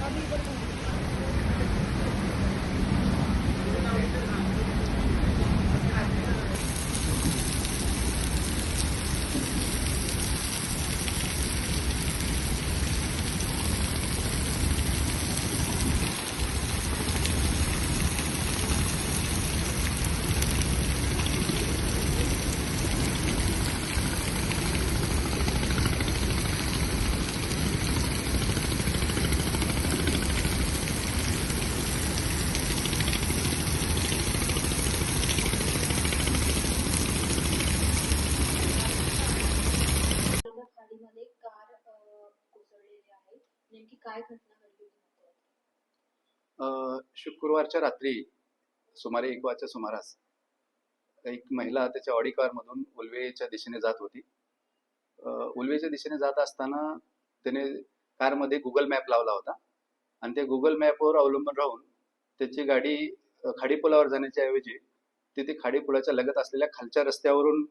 अभी बढ़ो नेमकी काय घटना घडली होती? शुक्रवारच्या रात्री सुमारे एक वाजच्या सुमारास एक महिला त्याच्या ऑडी कार मधून उलवेच्या दिशेने जात होती. उलवेच्या दिशेने जात असताना त्याने कारमध्ये गुगल मॅप लावला होता आणि त्या गुगल मॅपवर अवलंबून राहून त्याची गाडी खाडीपुलावर जाण्याच्या ऐवजी तिथे खाडीपुलाच्या लगत असलेल्या खालच्या रस्त्यावरून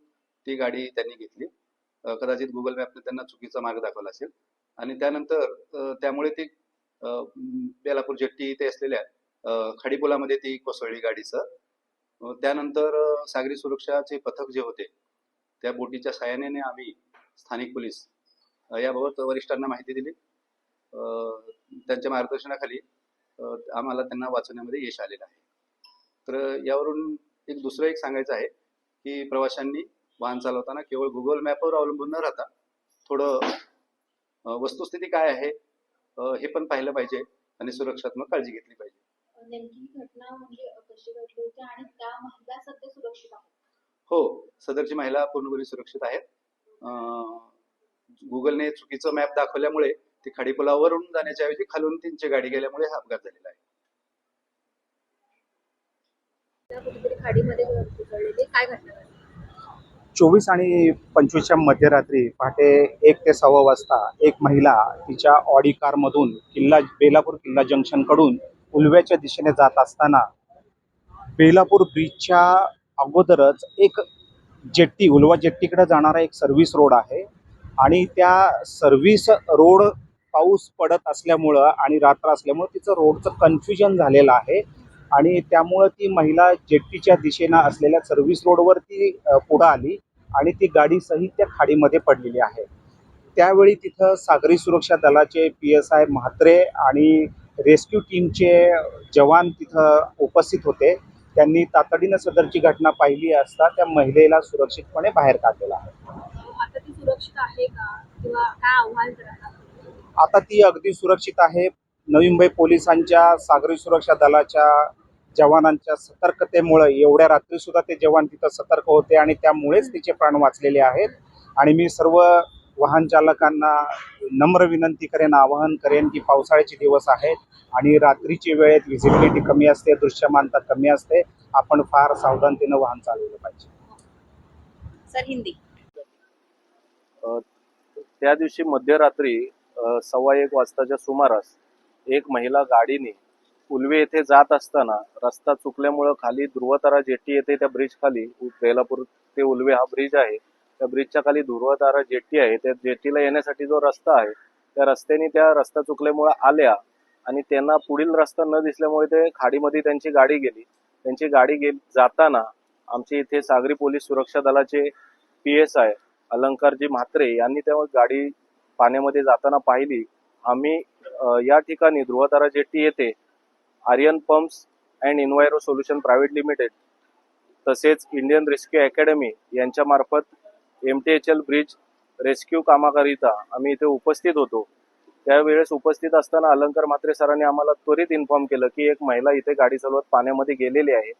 ती गाडी त्यांनी घेतली. कदाचित गुगल मॅपने त्यांना चुकीचा मार्ग दाखवला असेल. आणि त्यानंतर त्यामुळे ती बेलापूर जेट्टी इथे असलेल्या खाडीपुलामध्ये ती कोसळली गाडीचं. त्यानंतर सागरी सुरक्षाचे पथक जे होते त्या बोटीच्या सहाय्याने आम्ही स्थानिक पोलीस याबाबत वरिष्ठांना माहिती दिली. त्यांच्या मार्गदर्शनाखाली आम्हाला त्यांना वाचवण्यामध्ये यश आलेलं आहे. तर यावरून एक दुसरं एक सांगायचं आहे की प्रवाशांनी वाहन चालवताना केवळ गुगल मॅपवर अवलंबून न राहता थोडं वस्तुस्थिती काय आहे? हे पण पाहिलं पाहिजे आणि सुरक्षात्मक काळजी घेतली पाहिजे. ही म्हणजे हो सदरची महिला पूर्णपणे सुरक्षित आहेत. गुगलने चुकीचं मॅप दाखवल्यामुळे ती खाडीपुलावरून जाण्याच्या ऐवजी खालून त्यांची गाडी गेल्यामुळे हा अपघात झालेला आहे. काय घटना घडली? चोवीस आणि पंचवीसच्या मध्यरात्री पहाटे एक ते सव्वा वाजता एक महिला तिच्या ऑडी कारमधून किल्ला बेलापूर किल्ला जंक्शनकडून उलव्याच्या दिशेने जात असताना बेलापूर ब्रिजच्या अगोदरच एक जेट्टी उलवा जेट्टीकडे जाणारा एक सर्व्हिस रोड आहे आणि त्या सर्व्हिस रोड पाऊस पडत असल्यामुळं आणि रात्र असल्यामुळं तिचं रोडचं कन्फ्युजन झालेलं आहे आणि त्यामुळं ती महिला जेट्टीच्या दिशेनं असलेल्या सर्व्हिस रोडवर ती पुढं आली. आणि ती गाडी सहित त्या खाडीमध्ये पडलेली आहे. त्यावेळी तिथं सागरी सुरक्षा दलाचे पी एस आय म्हात्रे आणि रेस्क्यू टीमचे जवान तिथं उपस्थित होते. त्यांनी तातडीनं सदरची घटना पाहिली असता त्या महिलेला सुरक्षितपणे बाहेर काढलेलं आहे. आता ती अगदी सुरक्षित आहे. नवी मुंबई पोलिसांच्या सागरी सुरक्षा दलाच्या जवानांच्या सतर्कतेमुळे एवढ्या रात्री सुद्धा ते जवान तिथं सतर्क होते आणि त्यामुळेच तिचे प्राण वाचलेले आहेत. आणि मी सर्व वाहन चालकांना नम्र विनंती करेन आवाहन करेन की पावसाळ्याचे दिवस आहेत आणि रात्रीची वेळेत व्हिजिबिलिटी कमी असते दृश्यमानता कमी असते. आपण फार सावधानतेनं वाहन चालवलं पाहिजे. सर हिंदी. त्या दिवशी मध्यरात्री सव्वा एक वाजताच्या सुमारास एक महिला गाडीने उलवे येथे जात असताना रस्ता चुकल्यामुळं खाली ध्रुवतारा जेट्टी येते त्या ब्रिज खाली बेलापूर ते उलवे हा ब्रिज आहे. त्या ब्रिजच्या खाली ध्रुवतारा जेट्टी आहे. त्या जेट्टीला येण्यासाठी जो रस्ता आहे त्या रस्त्याने त्या रस्ता चुकल्यामुळं आल्या आणि त्यांना पुढील रस्ता न दिसल्यामुळे ते खाडीमध्ये त्यांची गाडी गेली. त्यांची गाडी गे जाताना आमचे इथे सागरी पोलीस सुरक्षा दलाचे P S I Alankarji Mhatre यांनी तेव्हा गाडी पाण्यामध्ये जाताना पाहिली. आम्ही या ठिकाणी ध्रुवतारा जेट्टी येते Aryan pumps and enviro solution private limited तसेच इंडियन रेस्क्यू अकॅडमी यांच्यामार्फत M T H L bridge rescue कामाकरिता आम्ही इथे उपस्थित होतो. त्यावेळेस उपस्थित असताना अलंकार म्हात्रे सरांनी आम्हाला त्वरित इन्फॉर्म केलं की एक महिला इथे गाडी चालवत पाण्यामध्ये गेलेली आहे.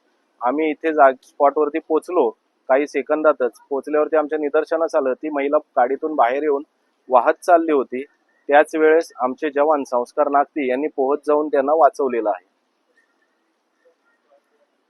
आम्ही इथे जाग स्पॉटवरती पोचलो. काही सेकंदातच पोचल्यावरती आमच्या निदर्शनास आलं. ती महिला गाडीतून बाहेर येऊन वाहत चालली होती. त्याच वेळेस आमचे जवान संस्कार नागती यांनी पोहत जाऊन त्यांना वाचवलेलं आहे.